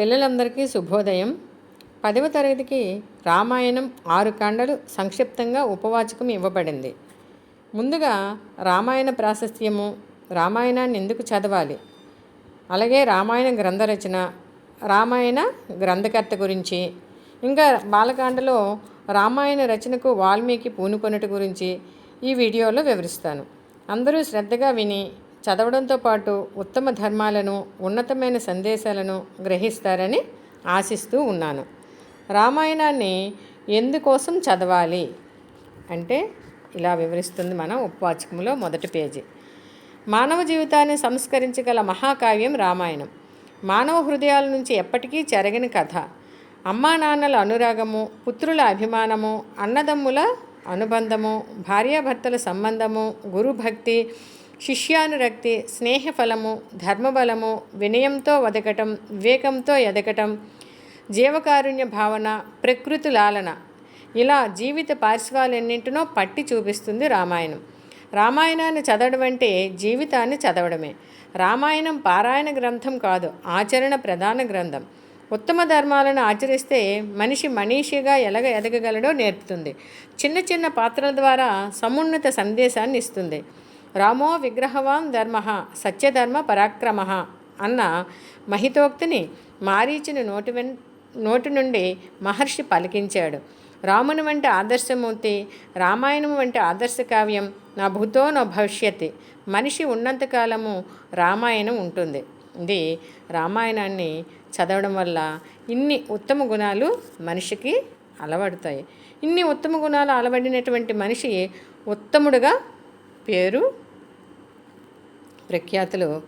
పిల్లలందరికీ శుభోదయం. పదవ తరగతికి రామాయణం ఆరు కాండలు సంక్షిప్తంగా ఉపవాచకం ఇవ్వబడింది. ముందుగా రామాయణ ప్రాశస్త్యము రామాయణాన్ని ఎందుకు చదవాలి? అలాగే రామాయణ గ్రంథ రచన రామాయణ గ్రంథకర్త గురించి ఇంకా బాలకాండలో రామాయణ రచనకు వాల్మీకి పూనుకొనుట గురించి ఈ వీడియోలో వివరిస్తాను. అందరూ శ్రద్ధగా విని చదవడంతో పాటు ఉత్తమ ధర్మాలను ఉన్నతమైన సందేశాలను గ్రహిస్తారని ఆశిస్తూ ఉన్నాను. రామాయణాన్ని ఎందుకోసం చదవాలి? అంటే ఇలా వివరిస్తుంది మన ఉపవాచకంలో మొదటి పేజీ. మానవ జీవితాన్ని సంస్కరించగల మహాకావ్యం రామాయణం. మానవ హృదయాల నుంచి ఎప్పటికీ చెరగని కథ. అమ్మా నాన్నల అనురాగము పుత్రుల అభిమానము అన్నదమ్ముల అనుబంధము భార్యాభర్తల సంబంధము గురుభక్తి శిష్యానురక్తి స్నేహఫలము ధర్మబలము వినయంతో వదకటం వివేకంతో ఎదగటం జీవకారుణ్య భావన ప్రకృతి లాలన. ఇలా జీవిత పార్శ్వాలన్నింటినో పట్టి చూపిస్తుంది రామాయణం. రామాయణాన్ని చదవడం అంటే జీవితాన్ని చదవడమే. రామాయణం పారాయణ గ్రంథం కాదు ఆచరణ ప్రధాన గ్రంథం. ఉత్తమ ధర్మాలను ఆచరిస్తే మనిషి మనీషిగా ఎలాగ ఎదగగలడో నేర్పుతుంది. చిన్న చిన్న పాత్రల ద్వారా సమున్నత సందేశాన్ని ఇస్తుంది. రామో విగ్రహవాన్ ధర్మ సత్యధర్మ పరాక్రమ అన్న మహితోక్తిని మారీచుని నోటి వెన్ నోటి నుండి మహర్షి పలికించాడు. రాముని వంటి ఆదర్శమూర్తి రామాయణం వంటి ఆదర్శ కావ్యం నా భూతో నా భవిష్యత్. మనిషి ఉన్నంతకాలము రామాయణం ఉంటుంది. ఇది రామాయణాన్ని చదవడం వల్ల ఇన్ని ఉత్తమ గుణాలు మనిషికి అలవడతాయి. ఇన్ని ఉత్తమ గుణాలు అలవడినటువంటి మనిషి ఉత్తముడుగా పేరు ప్రఖ్యాతులు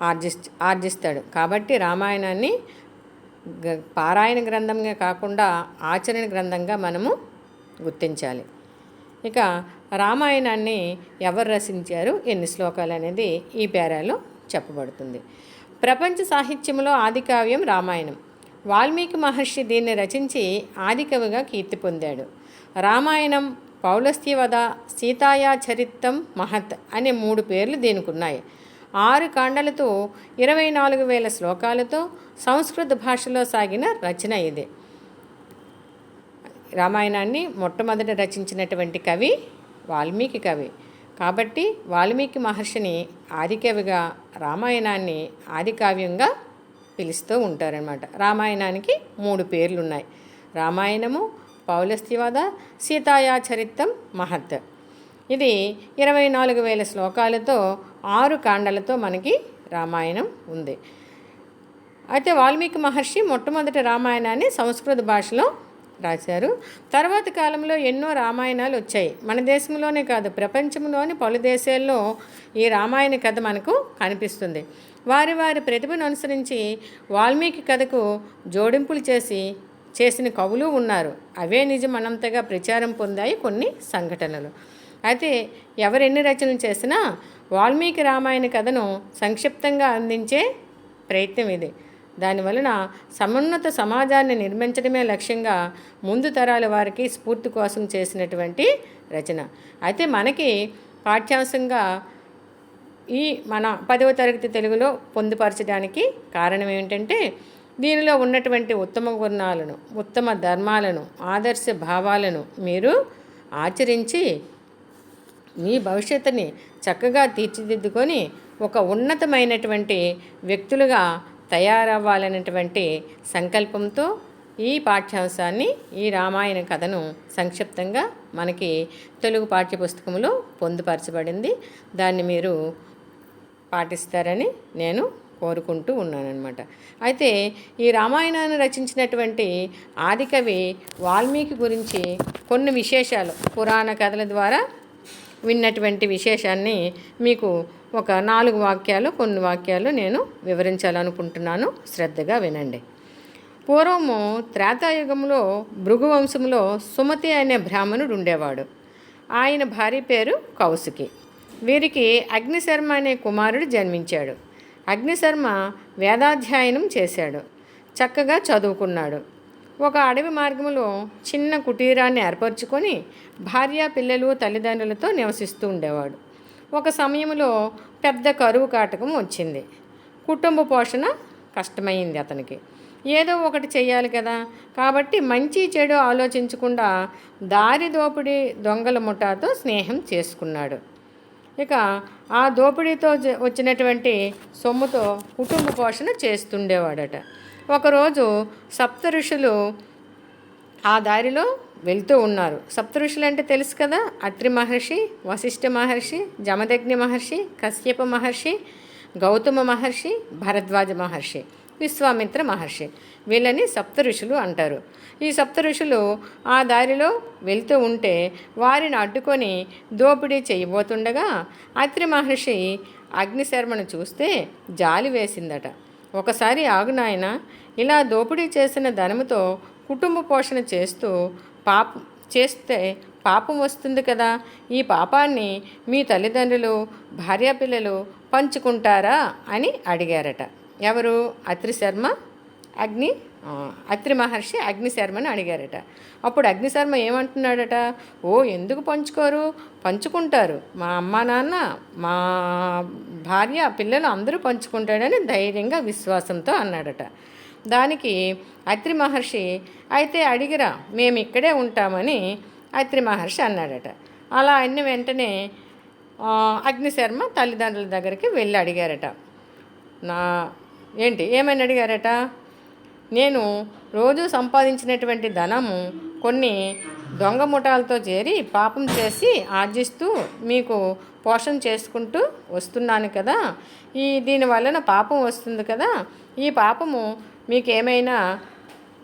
ఆర్జిస్ ఆర్జిస్తాడు. కాబట్టి రామాయణాన్ని గ- పారాయణ గ్రంథంగా కాకుండా ఆచరణ గ్రంథంగా మనము గుర్తించాలి. ఇక రామాయణాన్ని ఎవరు రచించారు? ఎన్ని శ్లోకాలు అనేది ఈ పేరాలో చెప్పబడుతుంది. ప్రపంచ సాహిత్యంలో ఆదికావ్యం రామాయణం. వాల్మీకి మహర్షి దీన్ని రచించి ఆదికవిగా కీర్తి పొందాడు. రామాయణం పౌలస్త్యవద సీతాయా చరిత్రం మహత్ అనే మూడు పేర్లు దీనికి ఉన్నాయి ఆరు కాండలతో ఇరవై నాలుగు వేల శ్లోకాలతో సంస్కృత భాషలో సాగిన రచన ఇది. రామాయణాన్ని మొట్టమొదట రచించినటువంటి కవి వాల్మీకి కవి. కాబట్టి వాల్మీకి మహర్షిని ఆదికవిగా రామాయణాన్ని ఆదికావ్యంగా పిలుస్తూ ఉంటారనమాట రామాయణానికి మూడు పేర్లు ఉన్నాయి రామాయణము పౌలస్త్యవాద సీతాయా చరిత్రం మహత్. ఇది ఇరవై నాలుగు వేల శ్లోకాలతో ఆరు కాండలతో మనకి రామాయణం ఉంది. అయితే వాల్మీకి మహర్షి మొట్టమొదటి రామాయణాన్ని సంస్కృత భాషలో రాశారు. తర్వాత కాలంలో ఎన్నో రామాయణాలు వచ్చాయి. మన దేశంలోనే కాదు ప్రపంచంలోని పలు దేశాల్లో ఈ రామాయణ కథ మనకు కనిపిస్తుంది. వారి వారి ప్రతిభను అనుసరించి వాల్మీకి కథకు జోడింపులు చేసి చేసిన కవులు ఉన్నారు. అవే నిజం అనంతగా ప్రచారం పొందాయి కొన్ని సంఘటనలు. అయితే ఎవరెన్ని రచనలు చేసినా వాల్మీకి రామాయణ కథను సంక్షిప్తంగా అందించే ప్రయత్నం ఇది. దానివలన సమున్నత సమాజాన్ని నిర్మించడమే లక్ష్యంగా ముందు తరాల వారికి స్ఫూర్తి కోసం చేసినటువంటి రచన. అయితే మనకి పాఠ్యాంశంగా ఈ మన పదవ తరగతి తెలుగులో పొందుపరచడానికి కారణం ఏమిటంటే దీనిలో ఉన్నటువంటి ఉత్తమ గుణాలను ఉత్తమ ధర్మాలను ఆదర్శ భావాలను మీరు ఆచరించి మీ భవిష్యత్తుని చక్కగా తీర్చిదిద్దుకొని ఒక ఉన్నతమైనటువంటి వ్యక్తులుగా తయారవ్వాలనేటువంటి సంకల్పంతో ఈ పాఠ్యాంశాన్ని ఈ రామాయణ కథను సంక్షిప్తంగా మనకి తెలుగు పాఠ్యపుస్తకంలో పొందుపరచబడింది. దాన్ని మీరు పాటిస్తారని నేను కోరుకుంటూ ఉన్నానన్నమాట. అయితే ఈ రామాయణాన్ని రచించినటువంటి ఆదికవి వాల్మీకి గురించి కొన్ని విశేషాలు పురాణ కథల ద్వారా విన్నటువంటి విశేషాన్ని మీకు ఒక నాలుగు వాక్యాలు కొన్ని వాక్యాలు నేను వివరించాలనుకుంటున్నాను. శ్రద్ధగా వినండి. పూర్వము త్రేతాయుగంలో భృగువంశంలో సుమతి అనే బ్రాహ్మణుడు ఉండేవాడు. ఆయన భార్య పేరు కౌసుకి వీరికి అగ్నిశర్మ అనే కుమారుడు జన్మించాడు. అగ్నిశర్మ వేదాధ్యయనం చేశాడు. చక్కగా చదువుకున్నాడు. ఒక అడవి మార్గంలో చిన్న కుటీరాన్ని ఏర్పరచుకొని భార్య పిల్లలు తల్లిదండ్రులతో నివసిస్తూ ఉండేవాడు. ఒక సమయంలో పెద్ద కరువు కాటకం వచ్చింది. కుటుంబ పోషణ కష్టమైంది అతనికి. ఏదో ఒకటి చేయాలి కదా. కాబట్టి మంచి చెడు ఆలోచించకుండా దారి దోపిడీ దొంగల ముఠాతో స్నేహం చేసుకున్నాడు. ఇక ఆ దోపిడీతో వచ్చినటువంటి సొమ్ముతో కుటుంబ పోషణ చేస్తుండేవాడట. ఒకరోజు సప్త ఋషులు ఆ దారిలో వెళ్తూ ఉన్నారు. సప్త ఋషులు అంటే తెలుసు కదా? అత్రి మహర్షి వశిష్ఠ మహర్షి జమదగ్ని మహర్షి కశ్యప మహర్షి గౌతమ మహర్షి భరద్వాజ మహర్షి. విశ్వామిత్ర మహర్షి. వీళ్ళని సప్త ఋషులు అంటారు. ఈ సప్త ఋషులు ఆ దారిలో వెళ్తూ ఉంటే వారిని అడ్డుకొని దోపిడీ చేయబోతుండగా అత్రి మహర్షి అగ్నిశర్మను చూస్తే జాలి వేసిందట. ఒకసారి ఆగు నాయన ఇలా దోపిడీ చేసిన ధనముతో కుటుంబ పోషణ చేస్తూ పాప చేస్తే పాపం వస్తుంది కదా ఈ పాపాన్ని మీ తల్లిదండ్రులు భార్యాపిల్లలు పంచుకుంటారా అని అడిగారట. ఎవరు? అత్రి శర్మ అగ్ని అత్రి మహర్షి అగ్నిశర్మని అడిగారట. అప్పుడు అగ్నిశర్మ ఏమంటున్నాడట? ఓ ఎందుకు పంచుకోరు? పంచుకుంటారు. మా అమ్మ నాన్న మా భార్య పిల్లలు అందరూ పంచుకుంటాడని ధైర్యంగా విశ్వాసంతో అన్నాడట. దానికి అత్రి మహర్షి అయితే అడిగిరా మేము ఇక్కడే ఉంటామని అత్రి మహర్షి అన్నాడట. అలా అన్న వెంటనే అగ్నిశర్మ తల్లిదండ్రుల దగ్గరికి వెళ్ళి అడిగారట. నా ఏంటి? ఏమని అడిగారట? నేను రోజు సంపాదించినటువంటి ధనము కొన్ని దొంగ ముఠాలతో చేరి పాపం చేసి ఆర్జిస్తూ మీకు పోషణ చేసుకుంటూ వస్తున్నాను కదా. ఈ దీని వలన పాపం వస్తుంది కదా. ఈ పాపము మీకు ఏమైనా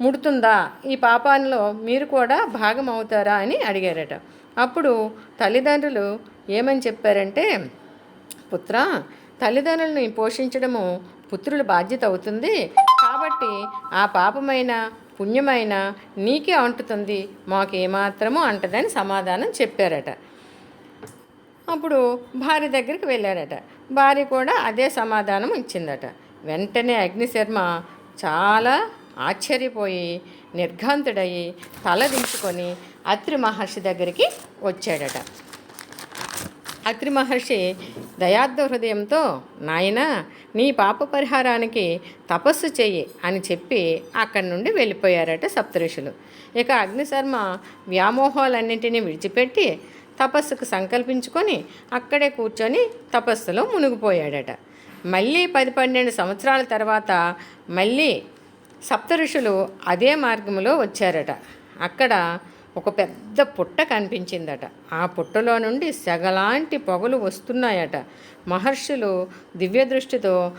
ముడుతుందా? ఈ పాపాల్లో మీరు కూడా భాగం అవుతారా అని అడిగారట. అప్పుడు తల్లిదండ్రులు ఏమని చెప్పారంటే పుత్ర తల్లిదండ్రులని పోషించడము పుత్రుల బాధ్యత అవుతుంది. కాబట్టి ఆ పాపమైన పుణ్యమైన నీకే అంటుతుంది. మాకేమాత్రము అంటదని సమాధానం చెప్పారట. అప్పుడు భార్య దగ్గరికి వెళ్ళారట. భార్య కూడా అదే సమాధానం ఇచ్చిందట. వెంటనే అగ్నిశర్మ చాలా ఆశ్చర్యపోయి నిర్ఘాంతుడయి తల దించుకొని అత్రి మహర్షి దగ్గరికి వచ్చాడట. అత్రి మహర్షి దయార్థ హృదయంతో నాయన నీ పాప పరిహారానికి తపస్సు చెయ్యి అని చెప్పి అక్కడి నుండి వెళ్ళిపోయారట సప్తఋషులు. ఇక అగ్నిశర్మ వ్యామోహాలన్నింటినీ విడిచిపెట్టి తపస్సుకు సంకల్పించుకొని అక్కడే కూర్చొని తపస్సులో మునిగిపోయాడట. మళ్ళీ పది పన్నెండు సంవత్సరాల తర్వాత మళ్ళీ సప్తఋషులు అదే మార్గంలో వచ్చారట. అక్కడ ఒక పెద్ద పుట్ట కనిపించిందట. ఆ పుట్టలో నుండి సెగలాంటి పొగలు వస్తున్నాయట. మహర్షులు దివ్య దృష్టితో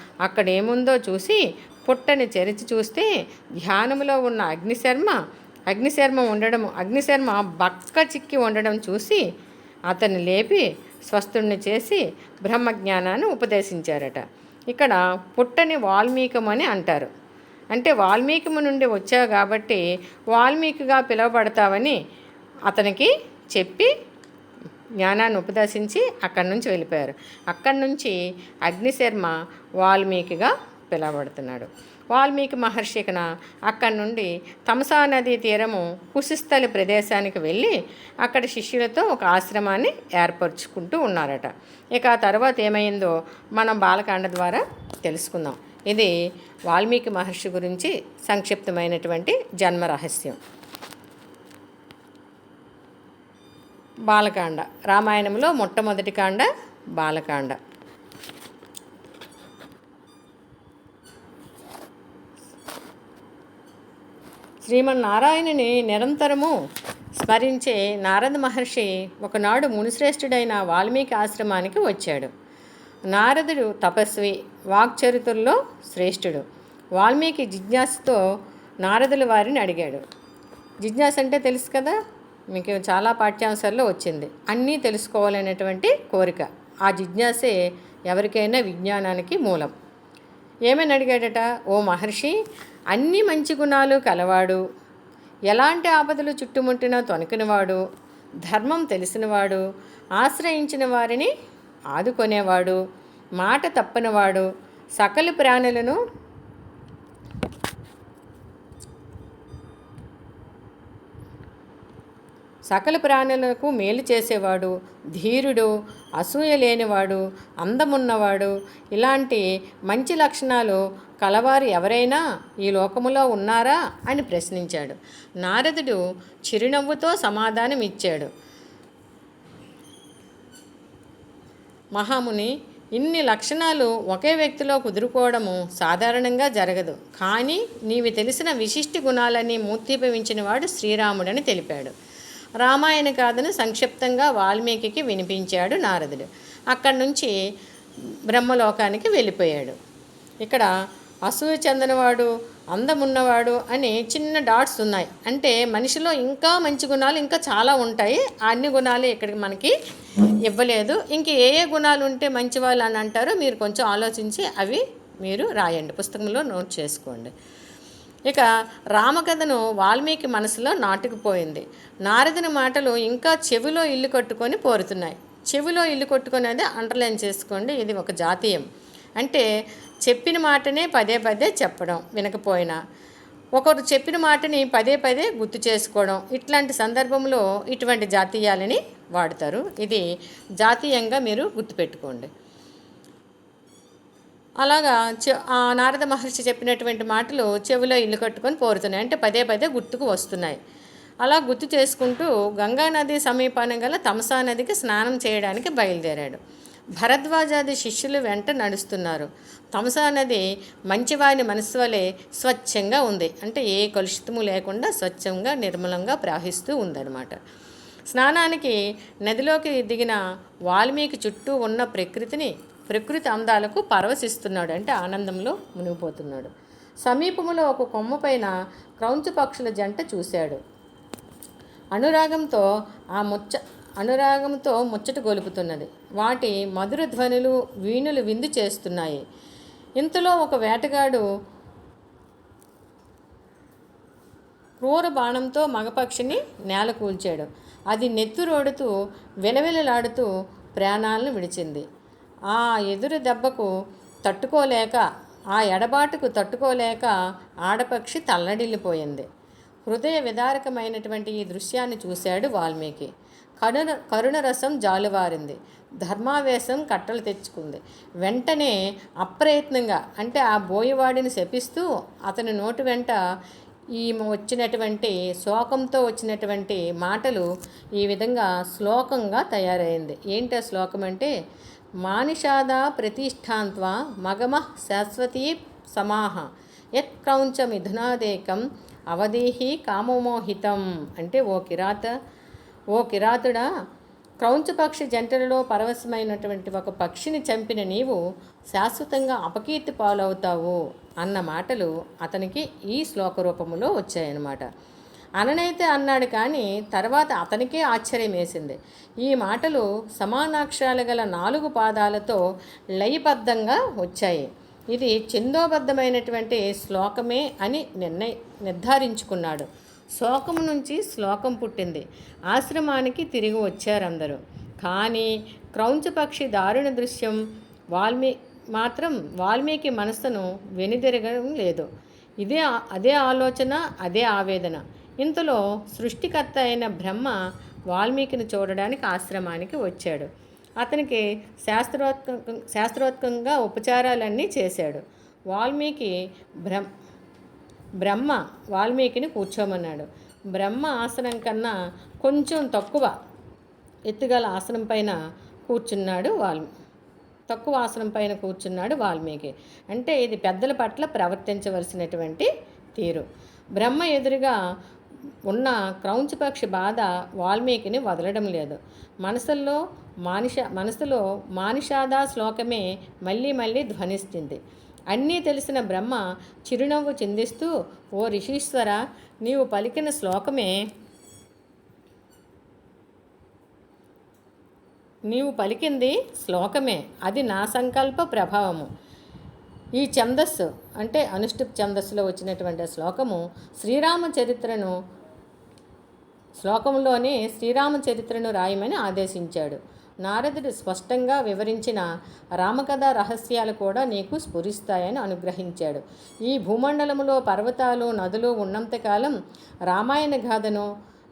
చూసి పుట్టని చరిచి చూస్తే ధ్యానములో ఉన్న అగ్నిశర్మ అగ్నిశర్మ ఉండడం అగ్నిశర్మ బక్క చిక్కి ఉండడం చూసి అతన్ని లేపి స్వస్థుణ్ణి చేసి బ్రహ్మజ్ఞానాన్ని ఉపదేశించారట. ఇక్కడ పుట్టని వాల్మీకం అని అంటారు. అంటే వాల్మీకి నుండి వచ్చావు కాబట్టి వాల్మీకిగా పిలువబడతావని అతనికి చెప్పి జ్ఞానాన్ని ఉపదేశించి అక్కడి నుంచి వెళ్ళిపోయారు. అక్కడి నుంచి అగ్నిశర్మ వాల్మీకిగా పిలువబడుతున్నాడు. వాల్మీకి మహర్షికన అక్కడి నుండి తమసా నదీ తీరము కుశిస్థలి ప్రదేశానికి వెళ్ళి అక్కడ శిష్యులతో ఒక ఆశ్రమాన్ని ఏర్పరచుకుంటూ ఉన్నారట. ఇక ఆ తర్వాత ఏమైందో మనం బాలకాండ ద్వారా తెలుసుకుందాం. ఇది వాల్మీకి మహర్షి గురించి సంక్షిప్తమైనటువంటి జన్మ రహస్యం. బాలకాండ రామాయణంలో మొట్టమొదటి కాండ బాలకాండ. శ్రీమన్నారాయణుని నిరంతరము స్మరించే నారద మహర్షి ఒకనాడు మునిశ్రేష్ఠుడైన వాల్మీకి ఆశ్రమానికి వచ్చాడు. నారదుడు తపస్వి వాక్చరితుల్లో శ్రేష్ఠుడు. వాల్మీకి జిజ్ఞాసతో నారదుల వారిని అడిగాడు. జిజ్ఞాస అంటే తెలుసు కదా? మీకు చాలా పాఠ్యాంశాల్లో వచ్చింది. అన్నీ తెలుసుకోవాలనేటువంటి కోరిక. ఆ జిజ్ఞాసే ఎవరికైనా విజ్ఞానానికి మూలం. ఏమని అడిగాడట? ఓ మహర్షి అన్ని మంచి గుణాలు కలవాడు. ఎలాంటి ఆపదలు చుట్టుముట్టినా తొనకినవాడు ధర్మం తెలిసినవాడు ఆశ్రయించిన వారిని ఆదుకొనేవాడు. మాట తప్పనివాడు. సకల ప్రాణులను సకల ప్రాణులకు మేలు చేసేవాడు ధీరుడు అసూయ లేనివాడు అందమున్నవాడు. ఇలాంటి మంచి లక్షణాలు కలవారు ఎవరైనా ఈ లోకములో ఉన్నారా అని ప్రశ్నించాడు. నారదుడు చిరునవ్వుతో సమాధానం ఇచ్చాడు మహాముని ఇన్ని లక్షణాలు ఒకే వ్యక్తిలో కుదురుకోవడము సాధారణంగా జరగదు. కానీ నీవి తెలిసిన విశిష్ట గుణాలని మూర్తిభవించిన వాడు శ్రీరాముడని తెలిపాడు. రామాయణ గాథను సంక్షిప్తంగా వాల్మీకి వినిపించాడు నారదుడు. అక్కడి నుంచి బ్రహ్మలోకానికి వెళ్ళిపోయాడు. ఇక్కడ అసూయ చెందనవాడు అందమున్నవాడు అని చిన్న డాట్స్ ఉన్నాయి. అంటే మనిషిలో ఇంకా మంచి గుణాలు ఇంకా చాలా ఉంటాయి. ఆ అన్ని గుణాలు ఇక్కడికి మనకి ఇవ్వలేదు. ఇంక ఏ ఏ గుణాలు ఉంటే మంచి వాళ్ళు అని అంటారో మీరు కొంచెం ఆలోచించి అవి మీరు రాయండి. పుస్తకంలో నోట్ చేసుకోండి. ఇక రామకథను వాల్మీకి మనసులో నాటుకుపోయింది. నారదుని మాటలు ఇంకా చెవిలో ఇల్లు కట్టుకొని పోరుతున్నాయి. చెవిలో ఇల్లు కొట్టుకునేది అండర్లైన్ చేసుకోండి ఇది ఒక జాతీయం. అంటే చెప్పిన మాటనే పదే పదే చెప్పడం వినకపోయినా. ఒకరు చెప్పిన మాటని పదే పదే గుర్తు చేసుకోవడం ఇట్లాంటి సందర్భంలో ఇటువంటి జాతీయాలని వాడతారు. ఇది జాతీయంగా మీరు గుర్తుపెట్టుకోండి. అలాగా చె ఆ నారద మహర్షి చెప్పినటువంటి మాటలు చెవిలో ఇల్లు కట్టుకొని పోరుతున్నాయి. అంటే పదే పదే గుర్తుకు వస్తున్నాయి. అలా గుర్తు చేసుకుంటూ గంగా నది సమీపాన గల తమసా నదికి స్నానం చేయడానికి బయలుదేరాడు. భరద్వాజాది శిష్యులు వెంట నడుస్తున్నారు. తమసా నది మంచివాని మనసు వలె స్వచ్ఛంగా ఉంది. అంటే ఏ కలుషితము లేకుండా స్వచ్ఛంగా నిర్మలంగా ప్రవహిస్తూ ఉందన్నమాట. స్నానానికి నదిలోకి దిగిన వాల్మీకి చుట్టూ ఉన్న ప్రకృతిని ప్రకృతి అందాలకు పరవశిస్తున్నాడు అంటే ఆనందంలో మునిగిపోతున్నాడు. సమీపంలో ఒక కొమ్మ పైన క్రౌంచు పక్షుల జంట చూశాడు. అనురాగంతో ఆ ముచ్చ అనురాగంతో ముచ్చట గొలుపుతున్నది. వాటి మధుర ధ్వనులు వీణులు విందు చేస్తున్నాయి. ఇంతలో ఒక వేటగాడు క్రూర బాణంతో మగపక్షిని నేల కూల్చాడు. అది నెత్తురోడుతూ విలవిలలాడుతూ ప్రాణాలను విడిచింది. ఆ ఎదురు దెబ్బకు తట్టుకోలేక ఆ ఎడబాటుకు తట్టుకోలేక ఆడపక్షి తల్లడిల్లిపోయింది. హృదయ విదారకమైనటువంటి ఈ దృశ్యాన్ని చూశాడు వాల్మీకి. కరుణ కరుణరసం జాలువారింది. ధర్మావేశం కట్టలు తెచ్చుకుంది. వెంటనే అప్రయత్నంగా అంటే ఆ బోయవాడిని శపిస్తూ అతని నోటి వెంట ఈ వచ్చినటువంటి శోకంతో వచ్చినటువంటి మాటలు ఈ విధంగా శ్లోకంగా తయారైంది. ఏంటి ఆ శ్లోకం అంటే మానిషాదా ప్రతిష్టాంత్వ మగమ శాశ్వతీ సమాహ యత్ క్రౌంచ మిథునాదేకం అవధీహి కామమోహితం అంటే ఓ కిరాత ఓ కిరాతుడా క్రౌంచపక్షి జంటలలో పరవశమైనటువంటి ఒక పక్షిని చంపిన నీవు శాశ్వతంగా అపకీర్తి పాలవుతావు అన్న మాటలు అతనికి ఈ శ్లోక రూపంలో వచ్చాయన్నమాట. అననైతే అన్నాడు కానీ తర్వాత అతనికే ఆశ్చర్యం వేసింది. ఈ మాటలు సమానాక్షరాలు గల నాలుగు పాదాలతో లయబద్ధంగా వచ్చాయి. ఇది ఛందోబద్ధమైనటువంటి శ్లోకమే అని నిర్ణయ నిర్ధారించుకున్నాడు. శ్లోకం నుంచి శ్లోకం పుట్టింది. ఆశ్రమానికి తిరిగి వచ్చారందరూ. కానీ క్రౌంచపక్షి దారుణ దృశ్యం వాల్మీ మాత్రం వాల్మీకి మనస్సును వెనుదిరగడం లేదు. ఇదే అదే ఆలోచన అదే ఆవేదన. ఇంతలో సృష్టికర్త అయిన బ్రహ్మ వాల్మీకిని చూడడానికి ఆశ్రమానికి వచ్చాడు. అతనికి శాస్త్రోత్క శాస్త్రోత్కంగా ఉపచారాలన్నీ చేశాడు. వాల్మీకి బ్రహ్మ బ్రహ్మ వాల్మీకిని కూర్చోమన్నాడు. బ్రహ్మ ఆసనం కన్నా కొంచెం తక్కువ ఎత్తుగల ఆసనం పైన కూర్చున్నాడు వాల్మీ తక్కువ ఆసనం పైన కూర్చున్నాడు వాల్మీకి. అంటే ఇది పెద్దల పట్ల ప్రవర్తించవలసినటువంటి తీరు. బ్రహ్మ ఎదురుగా ఉన్న క్రౌంచపక్షి బాధ వాల్మీకిని వదలడం లేదు. మనసుల్లో మానిష మనసులో మానిషాదా శ్లోకమే మళ్ళీ మళ్ళీ ధ్వనిస్తుంది. అన్నీ తెలిసిన బ్రహ్మ చిరునవ్వు చిందిస్తూ ఓ రిషీశ్వర నీవు పలికిన శ్లోకమే నీవు పలికింది శ్లోకమే. అది నా సంకల్ప ప్రభావము. ఈ ఛందస్సు అంటే అనుష్ఠుప్ ఛందస్సులో వచ్చినటువంటి శ్లోకము శ్రీరామ చరిత్రను శ్లోకంలోనే శ్రీరామ చరిత్రను రాయమని ఆదేశించాడు. నారదుడు స్పష్టంగా వివరించిన రామకథ రహస్యాలు కూడా నీకు స్ఫురిస్తాయని అనుగ్రహించాడు. ఈ భూమండలములో పర్వతాలు నదులు ఉన్నంతకాలం రామాయణ గాథను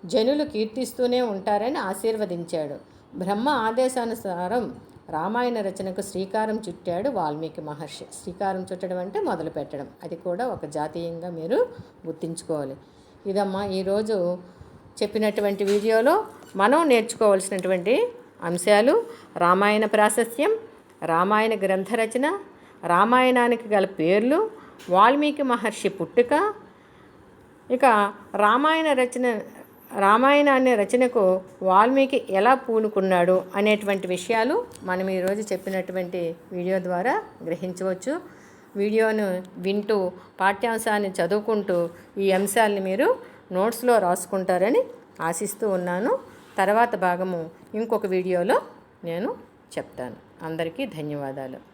జనులు కీర్తిస్తూనే ఉంటారని ఆశీర్వదించాడు. బ్రహ్మ ఆదేశానుసారం రామాయణ రచనకు శ్రీకారం చుట్టాడు వాల్మీకి మహర్షి. శ్రీకారం చుట్టడం అంటే మొదలు పెట్టడం. అది కూడా ఒక జాతీయంగా మీరు గుర్తించుకోవాలి. ఇదమ్మా ఈరోజు చెప్పినటువంటి వీడియోలో మనం నేర్చుకోవాల్సినటువంటి అంశాలు రామాయణ ప్రాశస్త్యం రామాయణ గ్రంథ రచన రామాయణానికి గల పేర్లు వాల్మీకి మహర్షి పుట్టుక ఇక రామాయణ రచన రామాయణాన్ని రచనకు వాల్మీకి ఎలా పూనుకున్నాడు అనేటువంటి విషయాలు మనం ఈరోజు చెప్పినటువంటి వీడియో ద్వారా గ్రహించవచ్చు. వీడియోను వింటూ పాఠ్యాంశాన్ని చదువుకుంటూ ఈ అంశాలని మీరు నోట్స్లో రాసుకుంటారని ఆశిస్తూ ఉన్నాను. తర్వాత భాగము ఇంకొక వీడియోలో నేను చెప్తాను. అందరికీ ధన్యవాదాలు.